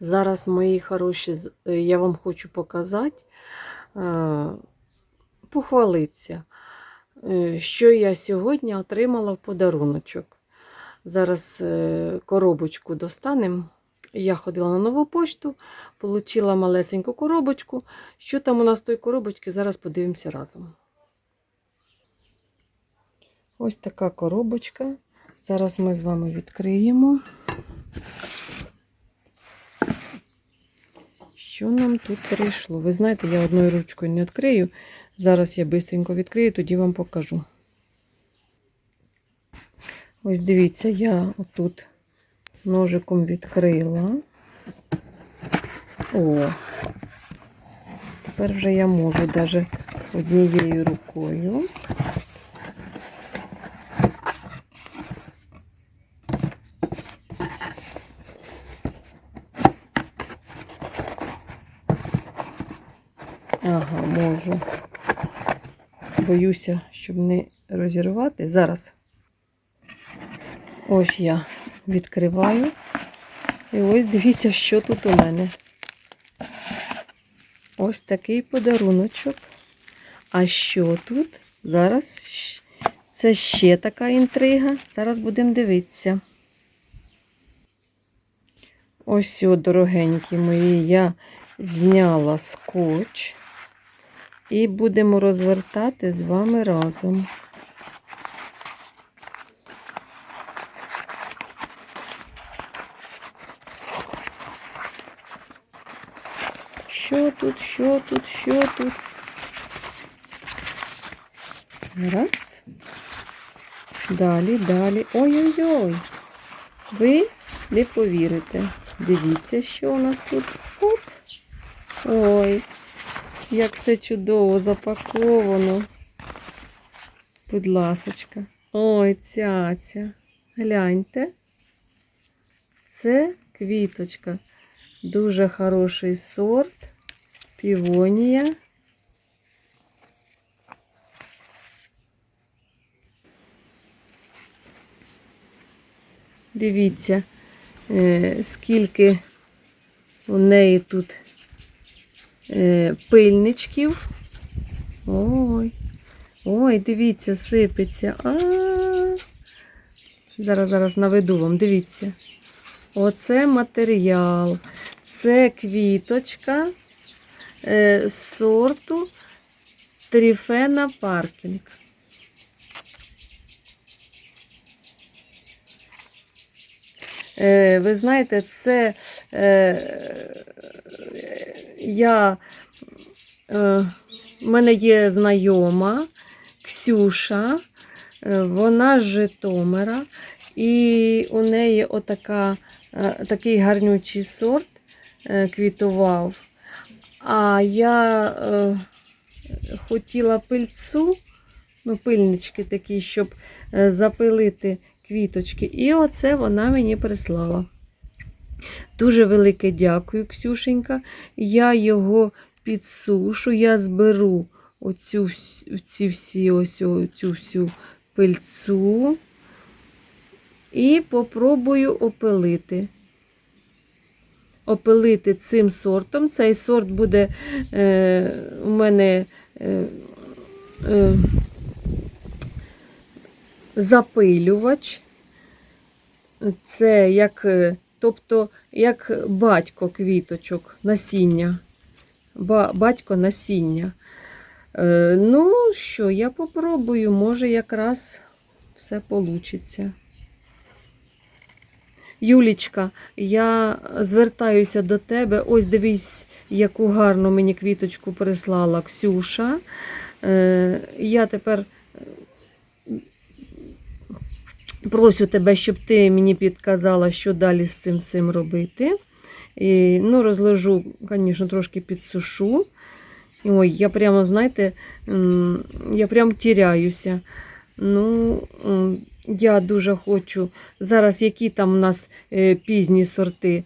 Зараз, мої хороші, е, я вам хочу показати, е, похвалитися, е, що я сьогодні отримала в подаруночок. Зараз коробочку достанемо. Я ходила на нову пошту, отримала малесеньку коробочку. Що там у нас в той коробочці, зараз подивимося разом. Ось така коробочка. Зараз ми з вами відкриємо. Що нам тут прийшло? Ви знаєте, я одною ручкою не відкрию. Зараз я швидко відкрию, тоді вам покажу. Ось дивіться, я отут ножиком відкрила. О, тепер вже я можу навіть однією рукою. Ага, можу. Боюся, щоб не розірвати. Зараз. Ось я відкриваю. І ось дивіться, що тут у мене. Ось такий подаруночок. А що тут? Зараз це ще така інтрига. Зараз будемо дивитися. Ось, дорогенькі мої, я зняла скотч і будемо розвертати з вами разом. Що тут, що тут, що тут? Раз. Далі, далі. Ой-ой-ой. Ви не повірите. Дивіться, що у нас тут. Оп. Ой, як все чудово запаковано. Будь ласочка. Ой, цяця. Гляньте. Це квіточка. Дуже хороший сорт. Півонія. Дивіться, е, скільки у неї тут пильничків. Ой, ой, дивіться, сипеться. А, зараз, зараз наведу вам, дивіться. Оце матеріал. Це квіточка е, сорту Тріфена Паркінг. Е, ви знаєте, це е, я, е, в мене є знайома Ксюша, е, вона з Житомира, і у неї отака, е, такий гарнючий сорт е, квітував. А я е, хотіла пильцу, ну, пильнички такі, щоб е, запилити квіточки. І оце вона мені прислала. Дуже велике дякую, Ксюшенька. Я його підсушу, я зберу оцю, ці всі ось цю всю пильцу і попробую опилити. Опилити цим сортом. Цей сорт буде е, у мене е, е, запилювач. Це як, е, тобто, як батько квіточок, насіння. Ба, батько насіння. Е, ну що, я попробую, може якраз все вийде. Юлічка, я звертаюся до тебе. Ось дивись, яку гарну мені квіточку прислала Ксюша. Е, я тепер Просю тебе, щоб ти мені підказала, що далі з цим всім робити. І, ну, розложу, звісно, трошки підсушу. Ой, я прямо, знаєте, я прям тіряюся. Ну, я дуже хочу. Зараз які там у нас е, пізні сорти.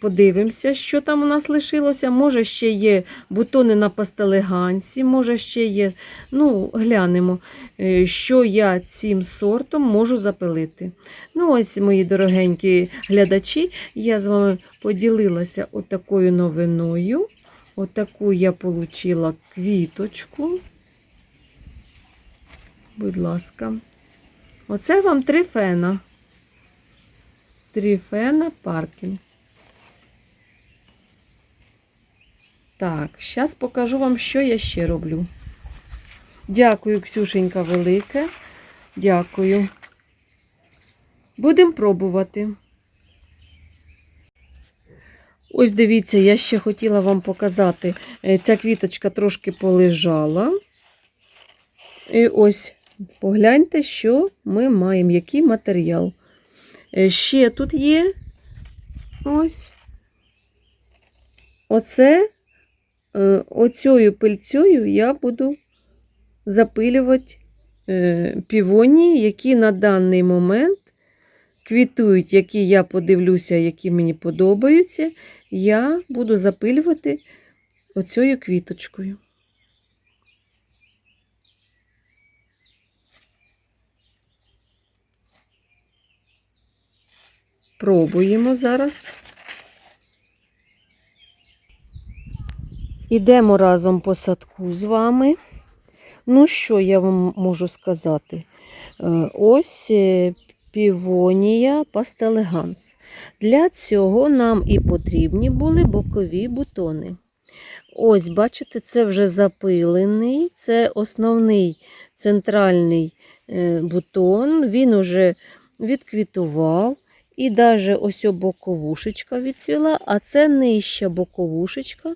Подивимося, що там у нас лишилося. Може, ще є бутони на пастелегансі, може, ще є. Ну, глянемо, е, що я цим сортом можу запилити. Ну, ось, мої дорогенькі глядачі, я з вами поділилася отакою новиною. Отаку я отримала квіточку. Будь ласка. Оце вам трифена. Трифена паркінг. Так, зараз покажу вам, що я ще роблю. Дякую, Ксюшенька, велике. Дякую. Будемо пробувати. Ось дивіться, я ще хотіла вам показати. Е, Ця квіточка трошки полежала. І ось погляньте, що ми маємо, який матеріал. Е, Ще тут є ось. Оце оцею пильцею я буду запилювати е, півонії, які на даний момент квітують, які я подивлюся, які мені подобаються, я буду запилювати оцею квіточкою. Пробуємо зараз. Ідемо разом по садку з вами. Ну, що я вам можу сказати? Е, Ось е, півонія пастелеганс. Для цього нам і потрібні були бокові бутони. Ось, бачите, це вже запилений, це основний центральний е, бутон. Він уже відквітував. І навіть ось боковушечка відцвіла, а це нижча боковушечка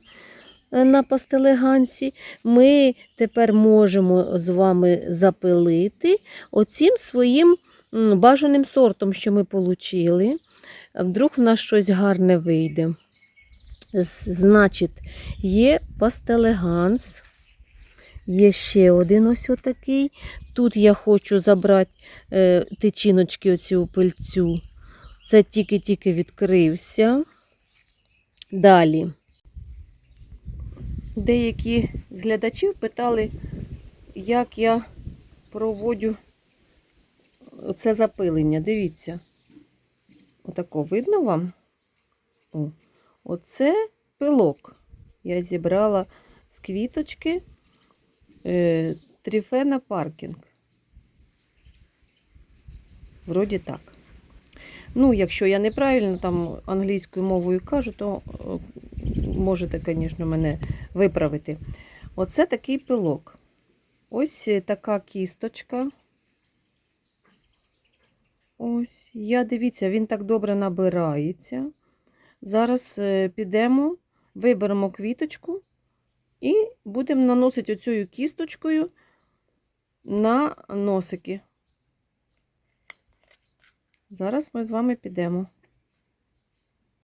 на пастелеганці. Ми тепер можемо з вами запилити оцим своїм бажаним сортом, що ми отримали. Вдруг у нас щось гарне вийде. Значить, є пастелеганс, є ще один ось отакий. Тут я хочу забрати е, тичиночки оцю пильцю. Це тільки-тільки відкрився. Далі. Деякі з глядачів питали, як я проводжу це запилення. Дивіться. Отако видно вам? О, оце пилок. Я зібрала з квіточки е, тріфена паркінг. Вроді так. Ну, якщо я неправильно там англійською мовою кажу, то е, можете, звісно, мене виправити. Оце такий пилок. Ось така кісточка. Ось, я дивіться, він так добре набирається. Зараз е, підемо, виберемо квіточку і будемо наносити оцею кісточкою на носики. Зараз ми з вами підемо.